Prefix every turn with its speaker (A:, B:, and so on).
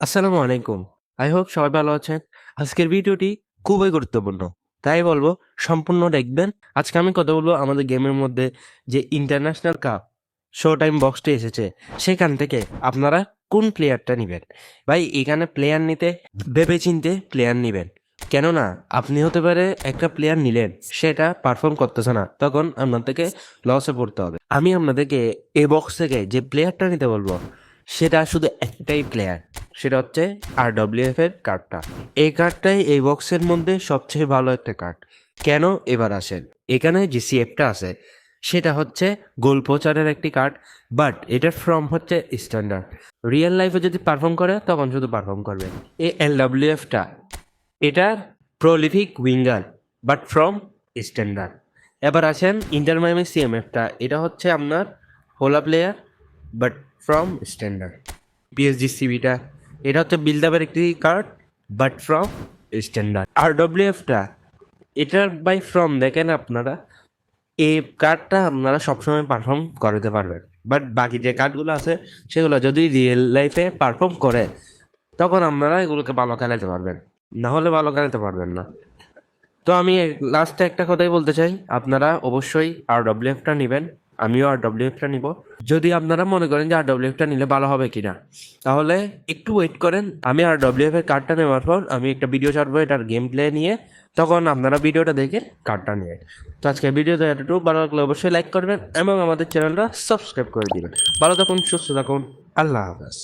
A: আসসালামু আলাইকুম। I hope সবাই ভালো আছেন। আজকের ভিডিওটি খুবই গুরুত্বপূর্ণ। তাই বলব, সম্পূর্ণ দেখবেন। আজকে আমি কথা বলব আমাদের গেমের মধ্যে যে ইন্টারন্যাশনাল কাপ শো টাইম বক্সটি এসেছে। সেখান থেকে আপনারা কোন প্লেয়ারটা নেবেন? ভাই, এখানে প্লেয়ার নিতে ভেবে চিনতে প্লেয়ার নেবেন। কেননা, আপনি হতে পারে একটা প্লেয়ার নিলেন, সেটা পারফর্ম করতেছে না। তখন আপনাদেরকে লসে পড়তে হবে। আমি আপনাদেরকে এ বক্স থেকে যে প্লেয়ারটা নিতে বলব, সেটা শুধু একটাই প্লেয়ার সেটা হচ্ছে আর ডব্লিউএফ এর কার্ডটা এই কার্ডটাই এই বক্সের মধ্যে সবচেয়ে ভালো একটা কার্ড কেন? এবার আসেন। এখানে যে সিএফটা আছে, সেটা হচ্ছে গোল প্রচারের একটি কার্ড বাট এটার ফর্ম হচ্ছে স্ট্যান্ডার্ড রিয়েল লাইফে যদি পারফর্ম করে, তখন শুধু পারফর্ম করবে। এই এল ডাব্লিউএফটা এটার prolific winger but from standard এবার আসেন ইন্টার মাইমি সিএমএফটা এটা হচ্ছে আপনার হোলা player but from standard PSG সিবিটা এটা হচ্ছে বিল্ডআপের একটি কার্ড বাট ফ্রম স্ট্যান্ডার্ড আর ডব্লিউএফটা এটার বাই ফ্রম দেখেন আপনারা, এই কার্ডটা আপনারা সবসময় পারফর্ম করাতে পারবেন। বাট বাকি যে কার্ডগুলো আছে, সেগুলো যদি রিয়েল লাইফে পারফর্ম করে, তখন আপনারা এগুলোকে ভালো খেলাতে পারবেন। না হলে ভালো খেলাতে পারবেন না। তো আমি লাস্টে একটা কথাই বলতে চাই, আপনারা অবশ্যই আর ডব্লিউএফটা নেবেন। আমিও আর ডব্লিউএফটা নিব। যদি আপনারা মনে করেন যে আর ডব্লিউএফটা নিলে ভালো হবে কি না তাহলে একটু ওয়েট করেন। আমি আর ডব্লিউএফ এর কার্ডটা নেওয়ার পর আমি একটা ভিডিও ছাড়বো এটার গেম প্লে নিয়ে। তখন আপনারা ভিডিওটা দেখে কার্ডটা নিয়ে তো আজকে ভিডিওতে এতটুকু। ভালো লাগলে অবশ্যই লাইক করবেন এবং আমাদের চ্যানেলটা সাবস্ক্রাইব করে দিবেন। ভালো থাকুন, সুস্থ থাকুন। আল্লাহ হাফেজ।